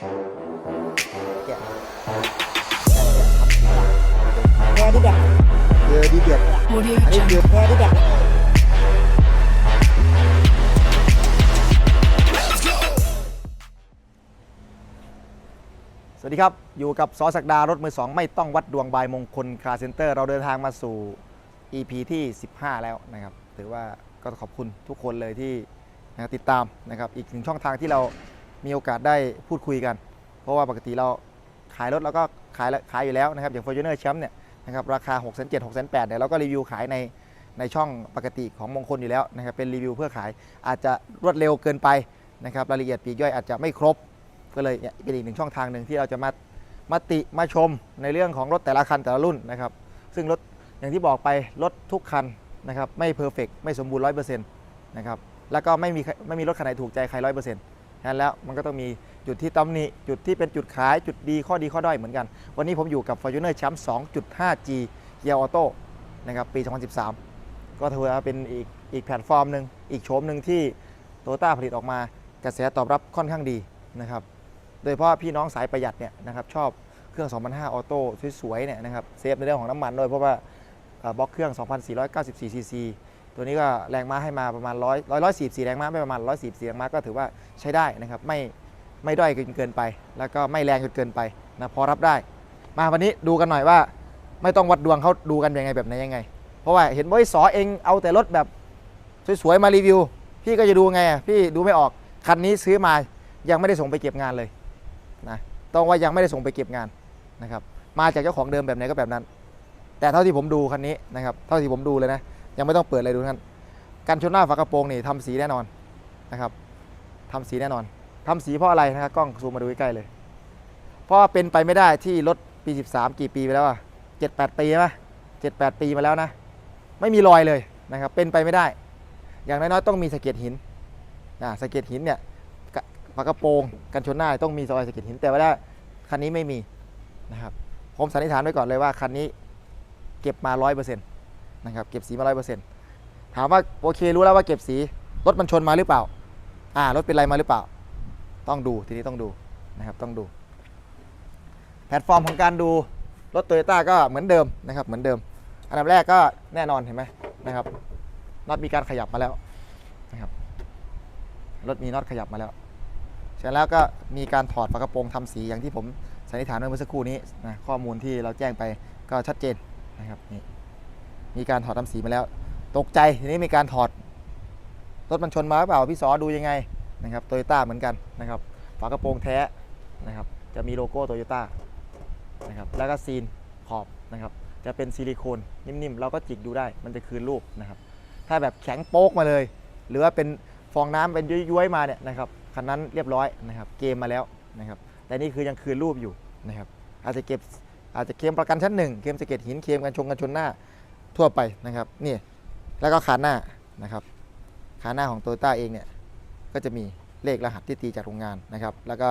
แกะแกะที่แบบเจอดีเด็ดอันนี้คือแกะที่แบบสวัสดีครับ อยู่กับซอสักดารถมือสองไม่ต้องวัดดวงบายมงคลคาเซ็นเตอร์ เราเดินทางมาสู่ EP ที่ 15 แล้วนะครับ ถือว่าก็ขอบคุณทุกคนเลยที่ติดตามนะครับ อีกหนึ่งช่องทางที่เรา มีโอกาสได้พูดคุยกัน เพราะว่าปกติเราขายรถเราก็ขายขายอยู่แล้วนะครับอย่าง Fortuner Champ เนี่ยนะครับราคา 6 7 0 0 6 8 0 0เนี่ยเราก็รีวิวขายในในช่องปกติของมงคลอยู่แล้วนะครับเป็นรีวิวเพื่อขายอาจจะรวดเร็วเกินไปนะครับรายละเอียดปีกย่อยอาจจะไม่ครบ ก็เลยเนี่ยเป็นอีกหนึ่งช่องทางหนึ่งที่เราจะมามาติมาชมในเรื่องของรถแต่ละคันแต่ละรุ่นนะครับซึ่งรถอย่างที่บอกไปรถทุกคันนะครับไม่เพอร์เฟกไม่สมบูรณ์ร้อยเปอร์เซ็นต์นะครับแล้วก็ไม่มีไม่มีรถคันไหนถูกใจใครร้อยเปอร์เซ็นต์ นั้นแล้วมันก็ต้องมีจุดที่ตำหนิจุดที่เป็นจุดขายจุดดีข้อดีข้อด้อยเหมือนกัน วันนี้ผมอยู่กับ Fortuner Champ 2.5G Gear Auto นะครับปี 2013 ก็ถือว่าเป็นอีกอีกแพลตฟอร์มหนึ่งอีกโฉมหนึ่งที่โตต้าผลิตออกมากระแสตอบรับค่อนข้างดีนะครับโดยเฉพาะพี่น้องสายประหยัดเนี่ยนะครับชอบเครื่อง 2005 ออโต้สวยๆเนี่ยนะครับเซฟในเรื่องของน้ำมันด้วยเพราะว่าบล็อกเครื่อง 2,494ซีซี ตัวนี้ก็แรงม้าให้มาประมาณ100 100 144แรงม้าไม่ประมาณ144แรงม้าก็ถือว่าใช้ได้นะครับไม่ไม่ด้อยเกินไป แล้วก็ไม่แรงจนเกินไปนะพอรับได้ มาวันนี้ดูกันหน่อยว่า ไม่ต้องวัดดวงเขาดูกันยังไงแบบไหนยังไง เพราะว่าเห็นว่าไอ้สอเองเอาแต่รถแบบสวยๆมารีวิว พี่ก็จะดูไงพี่ดูไม่ออกคันนี้ซื้อมายังไม่ได้ส่งไปเก็บงานเลยนะต้องว่ายังไม่ได้ส่งไปเก็บงานนะครับมาจากเจ้าของเดิมแบบไหนก็แบบนั้น แต่เท่าที่ผมดูคันนี้นะครับเท่าที่ผมดูเลยนะ ยังไม่ต้องเปิดเลยดูท่านกันชนหน้าฝากระโปรงนี่ทำสีแน่นอนนะครับทำสีแน่นอนทำสีเพราะอะไรนะครับกล้องซูมมาดูใกล้เลย เพราะาเป็นไปไม่ได้ที่รถปี 13 กี่ปีไปแล้วอะเจ็ดแปดปีไหมเจ็ดแปดปีมาแล้วนะ ไม่มีรอยเลยนะครับเป็นไปไม่ได้ อย่างน้อยๆต้องมีสะเก็ดหินนะสะเก็ดหินเนี่ยฝากระโปรงกันชนหน้าต้องมีซอยสะเก็ดหินแต่ว่าคันนี้ไม่มีนะครับผมสันนิษฐานไว้ก่อนเลยว่าคันนี้เก็บมาร้อยเปอร์เซ็นต์ นะครับเก็บสีมาร้อยเปอร์เซ็นต์ถามว่าโอเครู้แล้วว่าเก็บสีรถมันชนมาหรือเปล่าอ่ารถเป็นไรมาหรือเปล่า ต้องดูทีนี้ต้องดูนะครับต้องดู แพลตฟอร์มของการดูรถโตโยต้าก็เหมือนเดิมนะครับเหมือนเดิม อันดับแรกก็แน่นอนเห็นไหมนะครับน็อตมีการขยับมาแล้วนะครับรถมีน็อตขยับมาแล้วเสร็จแล้วก็มีการถอดฝากระโปรงทำสีอย่างที่ผมสันนิษฐานไว้เมื่อสักครู่นี้นะข้อมูลที่เราแจ้งไปก็ชัดเจนนะครับนี่ มีการถอดทำสีมาแล้ว ตกใจทีนี้มีการถอดรถมันชนมาหรือเปล่าพี่สอดูยังไงนะครับโตโยต้าเหมือนกันนะครับฝากระโปรงแท้นะครับ จะมีโลโก้โตโยต้านะครับแล้วก็ซีนขอบนะครับ จะเป็นซิลิโคนนิ่มๆ เราก็จิกดูได้มันจะคืนรูปนะครับ ถ้าแบบแข็งโป๊กมาเลย หรือว่าเป็นฟองน้ำเป็นย้วยๆมาเนี่ยนะครับคันนั้นเรียบร้อยนะครับ เกมมาแล้วนะครับ แต่นี่คือยังคืนรูปอยู่นะครับ อาจจะเก็บอาจจะเคมประกันชั้นหนึ่งเคมสะเก็ดหินเคมกันชงกันชนหน้า ทั่วไปนะครับนี่แล้วก็ขาหน้านะครับขาหน้าของโตโยต้าเองเนี่ยก็จะมีเลขรหัสที่ตีจากโรงงานนะครับ แล้วก็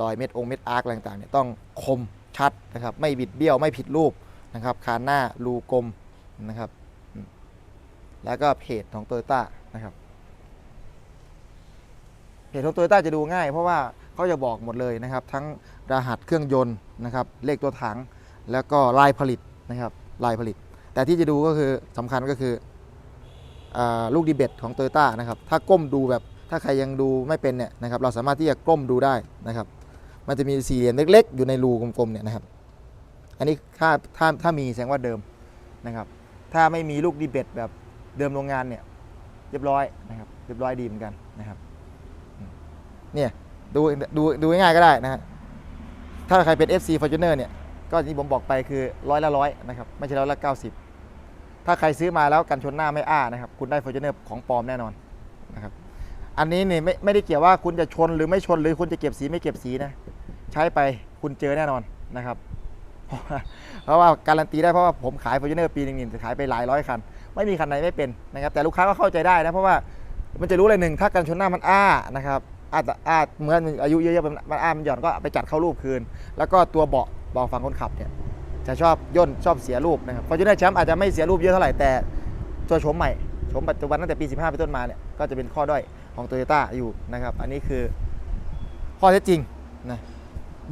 รอยเม็ดองค์เม็ดอาร์คอะไรต่างๆเนี่ยต้องคมชัดนะครับ ไม่บิดเบี้ยวไม่ผิดรูปนะครับขาหน้ารูกลมนะครับแล้วก็เพจของโตโยต้านะครับเพจของโตโยต้าจะดูง่าย เพราะว่าเขาจะบอกหมดเลยนะครับ ทั้งรหัสเครื่องยนต์นะครับ เลขตัวถัง แล้วก็ลายผลิตนะครับลายผลิต แต่ที่จะดูก็คือสำคัญก็คืออลูกดีเบตของโตโยต้านะครับถ้าก้มดูแบบถ้าใครยังดูไม่เป็นเนี่ยนะครับเราสามารถที่จะก้มดูได้นะครับ มันจะมีสี่เหลี่ยมเล็ก ๆ อยู่ในรูกลมๆเนี่ยนะครับ อันนี้ถ้าถ้าถ้ามีแสดงว่าเดิมนะครับ ถ้าไม่มีลูกดีเบตแบบเดิมโรงงานเนี่ยเรียบร้อยนะครับเรียบร้อยดีเหมือนกันนะครับเนี่ยดูดูดูง่ายๆก็ได้นะฮะถ้าใครเป็น FC Fortuner เนี่ยก็ที่ผมบอกไปคือร้อยละร้อยนะครับ ไม่ใช่ร้อยละ90 ถ้าใครซื้อมาแล้วกันชนหน้าไม่อ้านะครับ คุณได้ Fortuner ของปลอมแน่นอนนะครับ อันนี้เนี่ยไม่ไม่ได้เกี่ยวว่าคุณจะชนหรือไม่ชนหรือคุณจะเก็บสีไม่เก็บสีนะ ใช้ไปคุณเจอแน่นอนนะครับ เพราะว่าการันตีได้เพราะว่าผมขาย Fortuner ปีหนึงนี่ขายไปหลายร้อยคัน ไม่มีคันไหนไม่เป็นนะครับ แต่ลูกค้าก็เข้าใจได้นะเพราะว่ามันจะรู้เลยหนึ่งถ้ากันชนหน้ามันอ้านะครับอาจจะอาจเหมื่อนอายุเยอะๆมันมันอ้ามันหย่อนก็ไปจัดเข้ารูปคืน แล้วก็ตัวเบาะเบาะฝั่งคนขับเนี่ย จะชอบย่นชอบเสียรูปนะครับฟอร์จูเนอร์แชมป์อาจจะไม่เสียรูปเยอะเท่าไหร่แต่ตัวโฉมใหม่โฉมปัจจุบันตั้งแต่ปี 15 เป็นต้นมาเนี่ยก็จะเป็นข้อด้อยของโตโยต้าอยู่นะครับ อันนี้คือข้อเท็จจริงนะ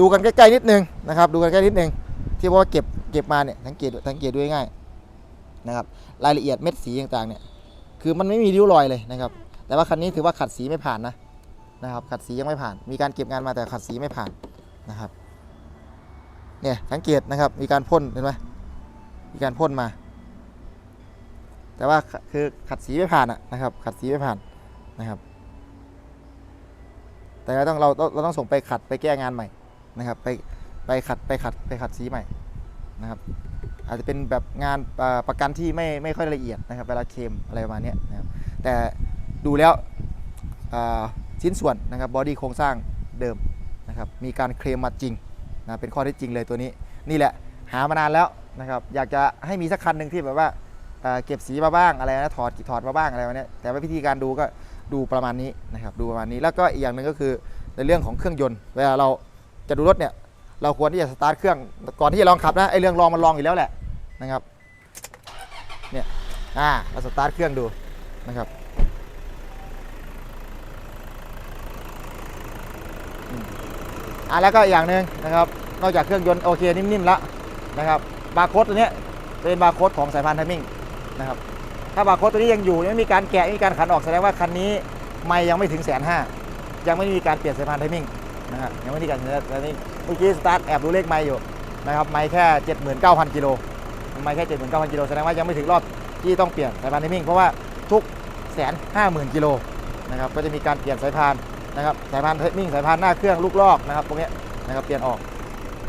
ดูกันใกล้ๆนิดนึงนะครับดูกันใกล้นิดนึงที่ว่าเก็บเก็บมาเนี่ยสังเกตสังเกตดูง่ายนะครับรายละเอียดเม็ดสีต่างๆเนี่ยคือมันไม่มีริ้วรอยเลยนะครับแต่ว่าคันนี้ถือว่าขัดสีไม่ผ่านนะนะครับขัดสียังไม่ผ่าน มีการเก็บงานมาแต่ขัดสีไม่ผ่านนะครับ เนี่ยสังเกตนะครับมีการพ่นเห็นไหมมีการพ่นมา แต่ว่าคือขัดสีไม่ผ่านนะครับ ขัดสีไม่ผ่านนะครับ แต่เราต้องเราเราเราต้องส่งไปขัดไปแก้งานใหม่นะครับไปไปขัดไปขัดไปขัดสีใหม่นะครับ อาจจะเป็นแบบงานประกันที่ไม่ไม่ค่อยละเอียดนะครับเวลาเคลมอะไรประมาณนี้นะครับแต่ดูแล้วชิ้นส่วนนะครับบอดี้โครงสร้างเดิมนะครับมีการเคลมมาจริง นะเป็นข้อเท็จจริงเลยตัวนี้ นี่แหละหามานานแล้วนะครับอยากจะให้มีสักคันหนึ่งที่แบบว่าเเก็บสีมาบ้างอะไรนะถอดถอดมาบ้างอะไรประเนี้ยแต่ว่าวิธีการดูก็ดูประมาณนี้นะครับดูประมาณนี้แล้วก็อีกอย่างหนึ่งก็คือในเรื่องของเครื่องยนต์เวลาเราจะดูรถเนี่ยเราควรที่จะสตาร์ทเครื่องก่อนที่จะลองขับนะไอเรื่องลองมันลองอยู่แล้วแหละนะครับเนี่ยอ่าเราสตาร์ทเครื่องดูนะครับอืม อ่าแล้วก็อย่างหนึ่งนะครับนอกจากเครื่องยนต์โอเคนิ่มๆแล้วนะครับบาร์โค้ดตัวนี้เป็นบาร์โค้ดของสายพานไทมิ่งนะครับถ้าบาร์โค้ดตัวนี้ยังอยู่ไม่มีการแกะไม่มีการขันออกแสดงว่าคันนี้ไม่ยังไม่ถึงแสนห้ายังไม่มีการเปลี่ยนสายพานไทมิ่งนะครับยังไม่มีการเปลี่ยนสายพานไทมิ่งเมื่อกี้สตาร์ทแอบดูเลขไม่อยู่นะครับไม่แค่ 79,000กิโลไม่แค่ 79,000กิโลแสดงว่ายังไม่ถึงรอบที่ต้องเปลี่ยนสายพานไทมิ่งเพราะว่าทุกแสนห้าหมื่นกิโลนะครับก็จะมีการเปลี่ยนสายพาน นะครับสายพานไทมิ่งสายพานหน้าเครื่องลูกลอกนะครับตรงนี้นะครับเปลี่ยนออก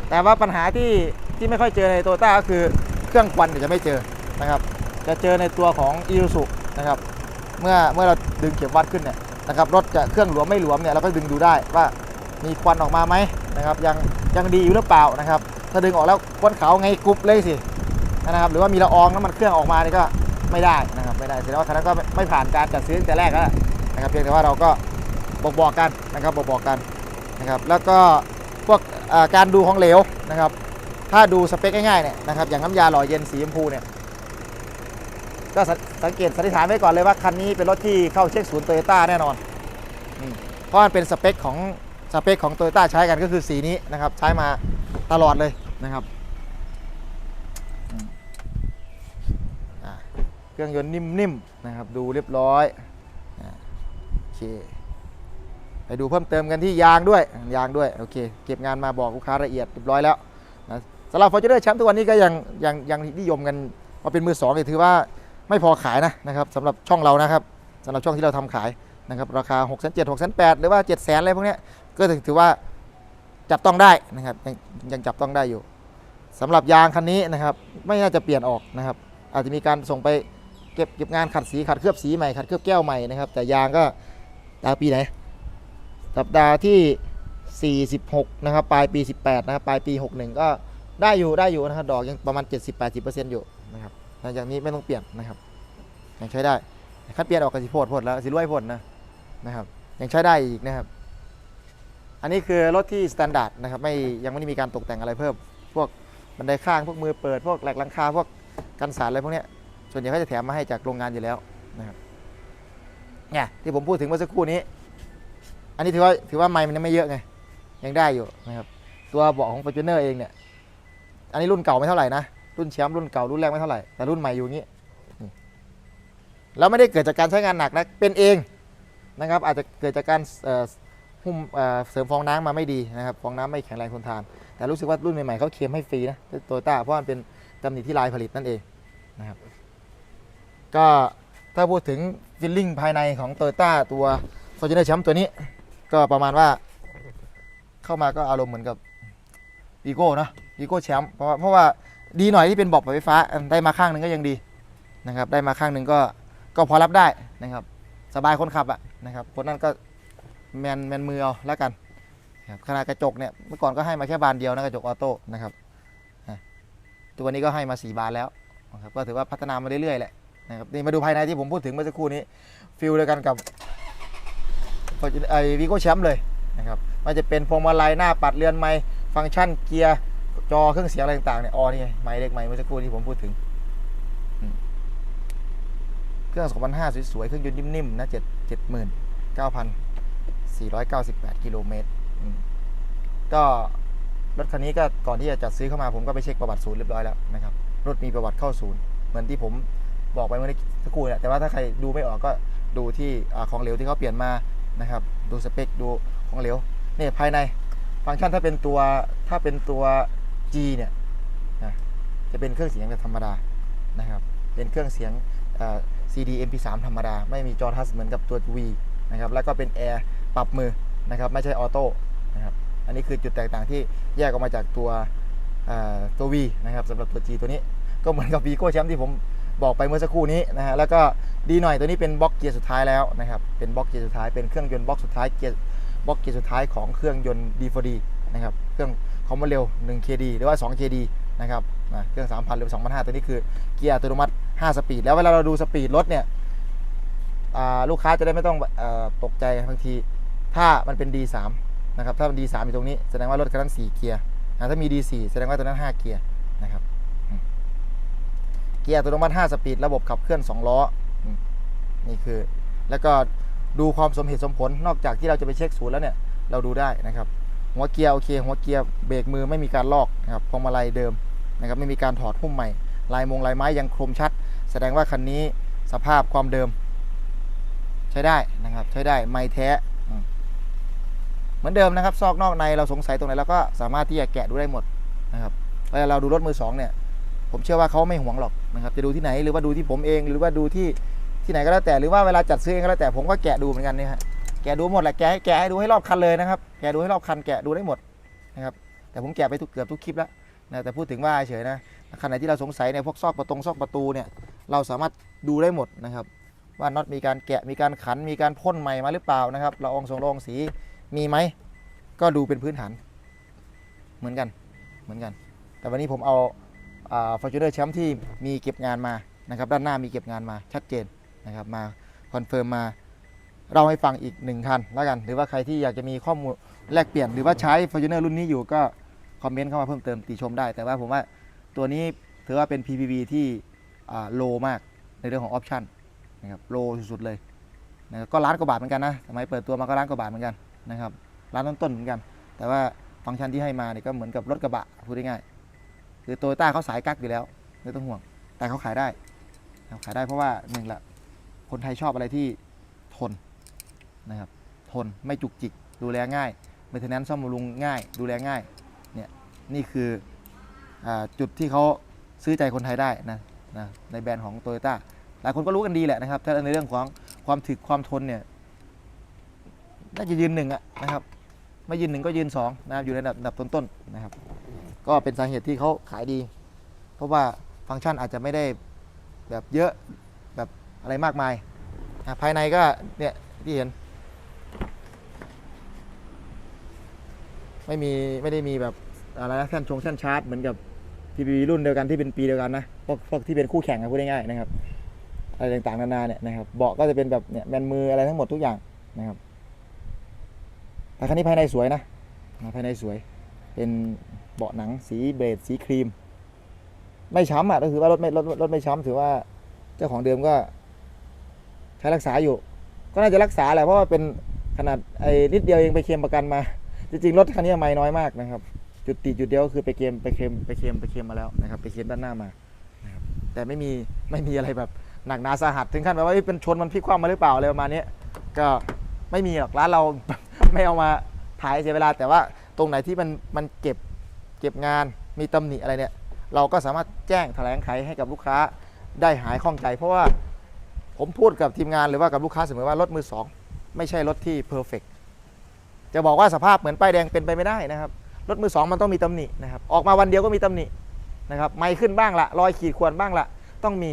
แต่ว่าปัญหาที่ที่ไม่ค่อยเจอในโตโยต้าก็คือเครื่องควันจะไม่เจอนะครับ จะเจอในตัวของอีซูซุนะครับเมื่อเมื่อเราดึงเข็มวัดขึ้นเนี่ยนะครับรถจะเครื่องหลวมไม่หลวมเนี่ยเราก็ดึงดูได้ว่ามีควันออกมาไหมนะครับยังยังดีอยู่หรือเปล่านะครับถ้าดึงออกแล้วควันขาวไงกรุบเลยสินะครับหรือว่ามีละอองน้ำมันเครื่องออกมานี่ก็ไม่ได้นะครับไม่ได้แสดงว่าคันนั้นก็ไม่ผ่านการจัดซื้อแต่แรกแล้วนะครับเพียงแต่ว่าเราก็ บอกบอกกันนะครับบอกบอกกันนะครับแล้วก็พวกการดูของเหลวนะครับ ถ้าดูสเปคง่ายๆเนี่ยนะครับอย่างน้ำยาหล่อเย็นสีชมพูเนี่ยก็สังเกตสันนิษฐานไว้ก่อนเลยว่าคันนี้เป็นรถที่เข้าเช็คศูนย์โตโยต้าแน่นอนเพราะมันเป็นสเปคของสเปคของโตโยต้าใช้กันก็คือสีนี้นะครับใช้มาตลอดเลยนะครับเครื่องยนต์นิ่มๆนะครับดูเรียบร้อยโอเค ไปดูเพิ่มเติมกันที่ยางด้วยยางด้วยโอเคเก็บงานมาบอกลูกค้าละเอียดเรียบร้อยแล้วนะสำหรับฟอร์จูเนอร์แชมป์ทุกวันนี้ก็ยังยังยังนิยมกันว่าเป็นมือสองถือว่าไม่พอขายนะนะครับสำหรับช่องเรานะครับสำหรับช่องที่เราทำขายนะครับราคา6 7 0 0 6 8 0 0หรือว่า7 0 0 0 0อะไรพวกนี้ก็ถือถือว่าจับต้องได้นะครับยังยังจับต้องได้อยู่สำหรับยางคันนี้นะครับไม่น่าจะเปลี่ยนออกนะครับ อาจจะมีการส่งไปเก็บเก็บงานขัดสีขัดเคลือบสีใหม่ขัดเคลือบแก้วใหม่นะครับแต่ยางก็ตาปีไหน สัปดาห์ที่ 46 นะครับ ปลายปี 18 นะครับ ปลายปี 61 ก็ได้อยู่ได้อยู่นะครับ ดอกยังประมาณ 70-80%อยู่นะครับหลังจากนี้ไม่ต้องเปลี่ยนนะครับ ยังใช้ได้คันเปลี่ยนออกกับสิโพดพดแล้วสิรวยพดนะนะครับ ยังใช้ได้อีกนะครับ อันนี้คือรถที่สแตนดาร์ดนะครับ ไม่ยังไม่ได้มีการตกแต่งอะไรเพิ่ม พวกบันไดข้างพวกมือเปิด พวกแหลกหลังคาพวกกันสาดอะไรพวกนี้ส่วนใหญ่เขาจะแถมมาให้จากโรงงานอยู่แล้วนะครับเนี่ยที่ผมพูดถึงเมื่อสักครู่นี้ อันนี้ถือว่าถือว่าไม้มันยังไม่เยอะไงยังได้อยู่นะครับตัวเบาะของ f o r t u n e r เองเนี่ยอันนี้รุ่นเก่าไม่เท่าไหร่นะรุ่นแชมป์รุ่นเก่ารุ่นแรกไม่เท่าไหร่แต่รุ่นใหม่อยู่งนี้แล้วไม่ได้เกิดจากการใช้งานหนักนะเป็นเองนะครับอาจจะเกิดจากการหุ้มเเสริมฟองน้ำมาไม่ดีนะครับฟองน้ำไม่แข็งแรงทนทาน แต่รู้สึกว่ารุ่นใหม่ๆเขาเคลมให้ฟรีนะโตโยต้าเพราะมันเป็นตำหนิที่ลายผลิตนั่นเองนะครับก็ถ้าพูดถึงฟิลลิ่งภายในของโตโยต้าตัว f o r t u n e r แชมป์ตัวนี้ ก็ประมาณว่า เข้ามาก็อารมณ์เหมือนกับวีโก้เนาะวีโก้แชมป์เพราะว่าเพราะว่าดีหน่อยที่เป็นบอกไฟฟ้าได้มาข้างหนึ่งก็ยังดีนะครับ ได้มาข้างหนึ่งก็ก็พอรับได้นะครับ สบายคนขับอะนะครับคนนั้นก็แมนแมนมือเอาแล้วกันครับขนาดกระจกเนี่ยเมื่อก่อนก็ให้มาแค่บานเดียวนะกระจกออโต้นะครับตัวนี้ก็ให้มาสี่บานแล้วนะครับก็ถือว่าพัฒนามาเรื่อยๆแหละนะครับนี่มาดูภายในที่ผมพูดถึงเมื่อสักครู่นี้ฟิลเดียวกันกับ ไอวีโก้แชมป์เลยนะครับมันจะเป็นพวงมาลัยหน้าปัดเรือนไม้ฟังก์ชันเกียร์จอเครื่องเสียงอะไรต่างๆเนี่ยอ๋อนี่ไงไม้เล็กไม้เมื่อสักครู่ที่ผมพูดถึง เครื่อง 2005 สวยๆ เครื่องยนต์นิ่มๆนะ7 79,498 กิโลเมตรก็รถคันนี้ก็ก่อนที่จะจัดซื้อเข้ามาผมก็ไปเช็คประวัติศูนย์เรียบร้อยแล้วนะครับรถมีประวัติเข้าศูนย์เหมือนที่ผมบอกไปเมื่อสักครู่แหละแต่ว่าถ้าใครดูไม่ออกก็ดูที่อของเหลวที่เขาเปลี่ยนมา นะครับ ดูสเปคดูของเหลวนี่ภายในฟังก์ชันถ้าเป็นตัวถ้าเป็นตัว G เนี่ยนะจะเป็นเครื่องเสียงแบบธรรมดานะครับ เป็นเครื่องเสียงเอ่อ CD MP3 ธรรมดา ไม่มีจอทัชเหมือนกับตัว V นะครับแล้วก็เป็นแอร์ปรับมือนะครับไม่ใช่ออโต้นะครับอันนี้คือจุดแตกต่างที่แยกออกมาจากตัวเอ่อตัว V นะครับสำหรับตัว G ตัวนี้ก็เหมือนกับ v ีโก้แชมป์ที่ผม บอกไปเมื่อสักครู่นี้นะฮะแล้วก็ดีหน่อยตัวนี้เป็นบล็อกเกียร์สุดท้ายแล้วนะครับเป็นบล็อกเกียร์สุดท้ายเป็นเครื่องยนต์บล็อกสุดท้ายเกียร์บล็อกเกียร์สุดท้ายของเครื่องยนต์ D4D นะครับเครื่องคอมมอนเร็ว 1KD หรือว่า 2KD นะครับนะเครื่อง 3,000 หรือ 2,500 ตัวนี้คือเกียร์อัตโนมัติ 5 สปีด แล้วเวลาเราดูสปีดรถเนี่ยลูกค้าจะได้ไม่ต้องอตกใจบางที ถ้ามันเป็น D3 นะครับถ้ามัน D3 อยู่ตรงนี้แสดงว่ารถคันนั้น 4 เกียร์ถ้ามี D4 แสดงว่าตัวนั้น 5 เกียร์นะครับ กียร์อัตโนมัติ 5 สปีด ระบบขับเคลื่อน 2 ล้อ นี่คือ แล้วก็ดูความสมเหตุสมผล นอกจากที่เราจะไปเช็คศูนย์แล้วเนี่ย เราดูได้นะครับ หัวเกียร์โอเค หัวเกียร์เบรกมือไม่มีการลอกนะครับ พวงมาลัยเดิมนะครับ ไม่มีการถอดหุ้มใหม่ ลายมงลายไม้ยังคมชัด แสดงว่าคันนี้สภาพความเดิม ใช้ได้นะครับ ใช้ได้ ไม่แท้ เหมือนเดิมนะครับ ซอกนอกในเราสงสัยตรงไหนเราก็สามารถที่จะแกะดูได้หมดนะครับเวลาเราดูรถมือสองเนี่ย ผมเชื่อว่าเขาไม่หวงหรอก นะครับจะดูที่ไหนหรือว่าดูที่ผมเองหรือว่าดูที่ที่ไหนก็แล้วแต่หรือว่าเวลาจัดซื้อเองก็แล้วแต่ผมก็แกะดูเหมือนกันนี่ฮะแกะดูหมดแหละแกะให้แกะให้ดูให้รอบคันเลยนะครับแกะดูให้รอบคันแกะดูได้หมดนะครับแต่ผมแกะไปทุกเกือบทุกคลิปแล้วนะแต่พูดถึงว่าเฉยนะคันไหนที่เราสงสัยเนี่ยพวกซอกประตงซอกประตูเนี่ยเราสามารถดูได้หมดนะครับว่าน็อตมีการแกะมีการขันมีการพ่นใหม่มาหรือเปล่านะครับละอองทรงละอองสีมีไหมก็ดูเป็นพื้นฐานเหมือนกันเหมือนกัน แต่วันนี้ผมเอา ฟอร์จูเนอร์แชมป์ที่มีเก็บงานมานะครับด้านหน้ามีเก็บงานมาชัดเจนนะครับมาคอนเฟิร์มมาเราให้ฟังอีกหนึ่งคันแล้วกัน หรือว่าใครที่อยากจะมีข้อมูลแลกเปลี่ยน หรือว่าใช้ Fortuner รุ่นนี้อยู่ก็คอมเมนต์เข้ามาเพิ่มเติมติชมได้ แต่ว่าผมว่าตัวนี้ถือว่าเป็น PPV ที่โลมากในเรื่องของออปชันนะครับโลสุดๆเลยนะครับก็ล้านกว่าบาทเหมือนกันนะสมัยเปิดตัวมาก็ล้านกว่าบาทเหมือนกันนะครับล้านต้นๆเหมือนกัน แต่ว่าฟังก์ชันที่ให้มาเนี่ยก็เหมือนกับรถกระบะพูดง่ายๆ คือโตโยต้าเขาสายกักอยู่แล้วไม่ต้องห่วง แต่เขาขายได้ขายได้เพราะว่าหนึ่งละคนไทยชอบอะไรที่ทนนะครับทนไม่จุกจิก ดูแลง่ายเมนเทนแนนซ่อมบำรุงง่าย ดูแลง่ายเนี่ยนี่คืออจุดที่เขาซื้อใจคนไทยได้นะนะในแบรนด์ของโตโยต้าหลายคนก็รู้กันดีแหละนะครับถ้าในเรื่องของความถึกความทนเนี่ยน่าจะยืนหนึ่งอะนะครับไม่ยืนหนึ่งก็ยืนสองนะครับอยู่ในระดับต้นๆนะครับ ก็เป็นสาเหตุที่เขาขายดี เพราะว่าฟังก์ชันอาจจะไม่ได้แบบเยอะแบบอะไรมากมาย ภายในก็เนี่ยที่เห็น ไม่มีไม่ได้มีแบบอะไรนะแท่นชงแท่นชาร์จเหมือนกับ TPV รุ่นเดียวกันที่เป็นปีเดียวกันนะพวกพวกที่เป็นคู่แข่งกันพูดง่ายๆนะครับอะไรต่างๆนานาเนี่ยนะครับเบาะก็จะเป็นแบบเนี่ยแมนมืออะไรทั้งหมดทุกอย่างนะครับแต่คันนี้ภายในสวยนะภายในสวยเป็น เบาะหนังสีเบจสีครีม ไม่ช้ำอะก็คือว่ารถไม่รถรถไม่ช้ำถือว่าเจ้าของเดิมก็ ใช้รักษาอยู่ ก็น่าจะรักษาแหละเพราะว่าเป็นขนาดไอ้นิดเดียวเองไปเคลมประกันมา จริงๆรถคันนี้ไม่น้อยมากนะครับ จุดติจุดเดียวก็คือไปเคลมไปเคลมไปเคลมไปเคลมมาแล้วนะครับไปเคลมด้านหน้ามานะครับแต่ไม่มีไม่มีอะไรแบบหนักหนาสาหัสถึงขั้นแบบว่าเอ้ยเป็นชนมันพลิกคว่ำมาหรือเปล่าอะไรประมาณนี้ก็ไม่มีหรอกร้านเราไม่เอามาถ่ายเสียเวลาแต่ว่าตรงไหนที่มันมันเก็บ เก็บงานมีตำหนิอะไรเนี่ย เราก็สามารถแจ้งแถลงไขให้กับลูกค้าได้หายข้องใจ เพราะว่าผมพูดกับทีมงานหรือว่ากับลูกค้าเสมอว่ารถมือสองไม่ใช่รถที่เพอร์เฟกจะบอกว่าสภาพเหมือนป้ายแดงเป็นไปไม่ได้นะครับ รถมือสองมันต้องมีตำหนินะครับ ออกมาวันเดียวก็มีตำหนินะครับ ไม่ขึ้นบ้างละรอยขีดข่วนบ้างละต้องมี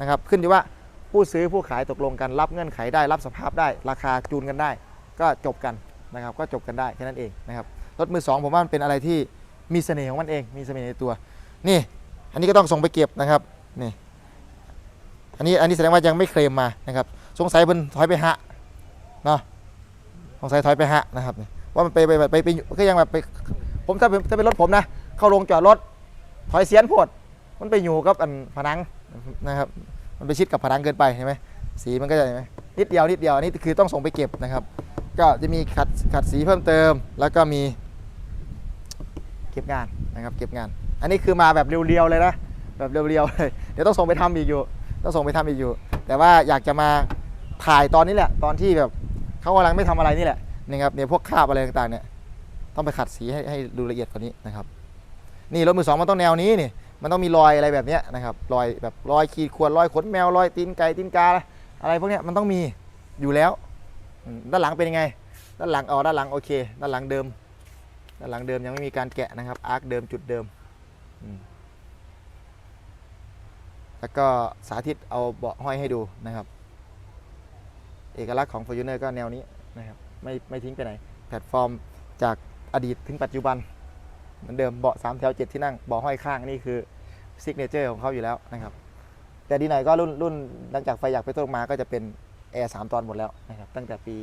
นะครับ ขึ้นที่ว่าผู้ซื้อผู้ขายตกลงกันรับเงื่อนไขได้รับสภาพได้ ราคาจูนกันได้ ก็จบกันนะครับ ก็จบกันได้แค่นั้นเองนะครับ รถมือสองผมว่ามันเป็นอะไรที่ มีเสน่ห์ของมันเอง มีเสน่ห์ในตัว นี่ อันนี้ก็ต้องส่งไปเก็บนะครับ นี่ อันนี้ อันนี้แสดงว่ายังไม่เคลมมานะครับ สงสัยเพิ่นถอยไปหะเนาะ สงสัยถอยไปหะนะครับ ว่ามันไปไปไปไปก็ยังแบบไป ผมถ้าเป็นถ้าเป็นรถผมนะ เข้าโรงจอดรถ ถอยเสียนพด มันไปอยู่กับอันผนังนะครับ มันไปชิดกับผนังเกินไปใช่ไหมสีมันก็จะเห็นไหมนิดเดียวนิดเดียว อันนี้คือต้องส่งไปเก็บนะครับ ก็จะมีขัดขัดสีเพิ่มเติม แล้วก็มี ก็บงานนะครับเก็บงาน อันนี้คือมาแบบเรียวๆเลยนะแบบเรียวๆเลยเดี๋ยวต้องส่งไปทำอีกอยู่ ต้องส่งไปทำอีกอยู่ แต่ว่าอยากจะมาถ่ายตอนนี้แหละ ตอนที่แบบเขากำลังไม่ทำอะไรนี่แหละนะครับเนี่ยพวกคราบอะไรต่างๆเนี่ยต้องไปขัดสีให้ให้ดูละเอียดกว่านี้นะครับ นี่รถมือสองมันต้องแนวนี้นี่มันต้องมีรอยอะไรแบบนี้นะครับรอยแบบรอยขีดข่วนรอยขนแมวรอยตีนไก่ตีนกาอะไรพวกเนี้ยมันต้องมีอยู่แล้ว ด้านหลังเป็นยังไง ด้านหลังอ๋อด้านหลังโอเค ด้านหลังเดิม ด้านหลังเดิมยังไม่มีการแกะนะครับอาร์คเดิมจุดเดิม แล้วก็สาธิตเอาเบาะห้อยให้ดูนะครับ เอกลักษณ์ของ f o r t u n e r ก็แนวนี้นะครับไม่ไม่ทิ้งไปไหน แพลตฟอร์มจากอดีตถึงปัจจุบัน เหมือนเดิมเบาะ3แถว7ที่นั่งเบาะห้อยข้างนี่คือซิกเนเจอร์ของเขาอยู่แล้วนะครับ แต่ดีหน่อยก็รุ่นรุ่นหลังจากไฟอยากไปต้นมาก็จะเป็น Air 3ตอนหมดแล้วนะครับตั้งแต่ปี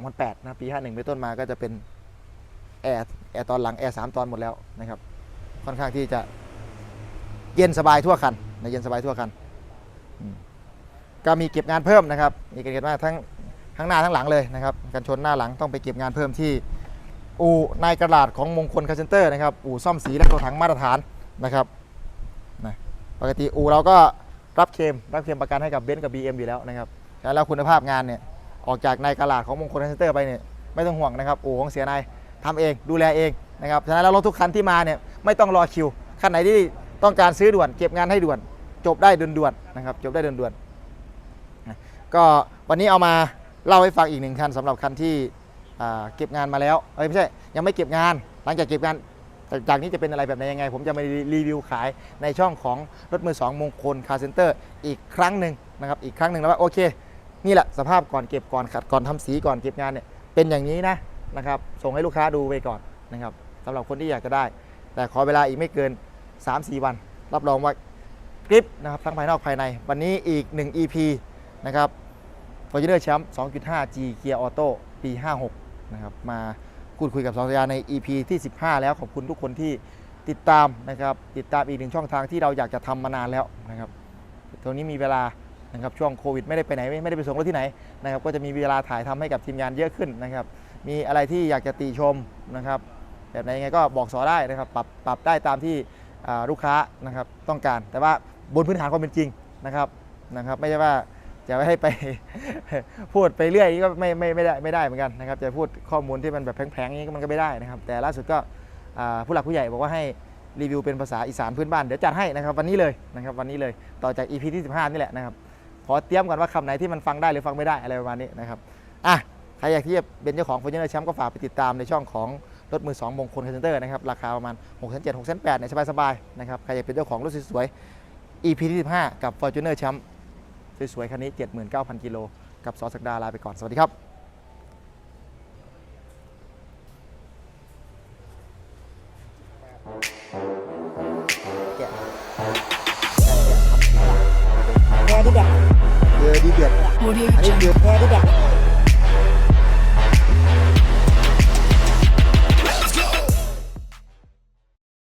2008นะปี 51 ไปต้นมาก็จะเป็น Air Air ตอนหลัง Air 3ตอนหมดแล้วนะครับค่อนข้างที่จะเย็นสบายทั่วคันนะเย็นสบายทั่วคันก็มีเก็บงานเพิ่มนะครับมีการเก็บงานทั้งทั้งหน้าทั้งหลังเลยนะครับกันชนหน้าหลังต้องไปเก็บงานเพิ่มที่อู่นายกระดาษของมงคลคาเซนเตอร์นะครับอู่ซ่อมสีและตัวถังมาตรฐานนะครับนะปกติอู่เราก็รับเคลมรับเคลมประกันให้กับเบนซ์กับ BM อยู่แล้วนะครับแล้วคุณภาพงานเนี่ยออกจากนายกระดาษของมงคลคาเซนเตอร์ไปเนี่ยไม่ต้องห่วงนะครับอู่ของเสียนาย ทำเองดูแลเองนะครับฉะนั้นแล้วรถทุกคันที่มาเนี่ยไม่ต้องรอคิวคันไหนที่ต้องการซื้อด่วน เก็บงานให้ด่วน จบได้ด่วนๆนะครับจบได้ด่วนๆก็วันนี้เอามาเล่าให้ฟังอีกหนึ่งคันสำหรับคันที่เก็บงานมาแล้วเอ้ยไม่ใช่ยังไม่เก็บงานหลังจากเก็บงานจากนี้จะเป็นอะไรแบบไหนยังไง ผมจะมารีวิวขายในช่องของรถมือสองมงคลคาร์เซ็นเตอร์อีกครั้งหนึ่งนะครับอีกครั้งหนึ่งแล้วว่าโอเค นี่แหละสภาพก่อนเก็บก่อนขัดก่อนทำสีก่อนเก็บงานเนี่ยเป็นอย่างนี้นะ นะครับ ส่งให้ลูกค้าดูไปก่อนนะครับสำหรับคนที่อยากจะได้ แต่ขอเวลาอีกไม่เกิน 3-4 วัน รับรองว่ากริปนะครับทั้งภายนอกภายใน วันนี้อีก 1 EP นะครับ f o r t u n e r Champ 2.5G Gear Auto ปี 56 นะครับ มาพูดคุยกับสองสัญญาใน EP ที่ 15 แล้วขอบคุณทุกคนที่ติดตามนะครับ ติดตามอีกหนึ่งช่องทางที่เราอยากจะทำมานานแล้วนะครับตรงนี้มีเวลานะครับช่วงโควิดไม่ได้ไปไหนไม่ไม่ได้ไปส่งรถที่ไหนนะครับก็จะมีเวลาถ่ายทำให้กับทีมงานเยอะขึ้นนะครับ มีอะไรที่อยากจะติชมนะครับแบบไหนยังไงก็บอกสอได้นะครับปรับปรับได้ตามที่ลูกค้านะครับต้องการ แต่ว่าบนพื้นฐานความเป็นจริงนะครับนะครับ ไม่ใช่ว่าจะไม่ให้ไปพูดไปเรื่อยก็ไม่ไม่ไม่ได้ไม่ได้เหมือนกันนะครับ จะพูดข้อมูลที่มันแบบแพงๆอย่างนี้มันก็ไม่ได้นะครับ แต่ล่าสุดก็ผู้หลักผู้ใหญ่บอกว่าให้รีวิวเป็นภาษาอีสานพื้นบ้านเดี๋ยวจัดให้นะครับวันนี้เลยนะครับวันนี้เลยต่อจาก EP ที่ 15 นี่แหละนะครับขอเตรียมก่อนว่าคำไหนที่มันฟังได้หรือฟังไม่ได้อะไรประมาณนี้นะครับอะ ใครอยากที่จะเป็นเจ้าของฟอร์จูเนอร์แชมป์ก็ฝากไปติดตามในช่องของรถมือ2มงคลคาเซนเตอร์นะครับราคาประมาณ6 7 6 8เนี่ยสบายๆนะครับใครอยากเป็นเจ้าของรถสวยๆ EP ที่15 กับ Fortuner แชมป์สวยๆคันนี้ 79,000 กิโล กับซอสักดาลาไปก่อน สวัสดีครับ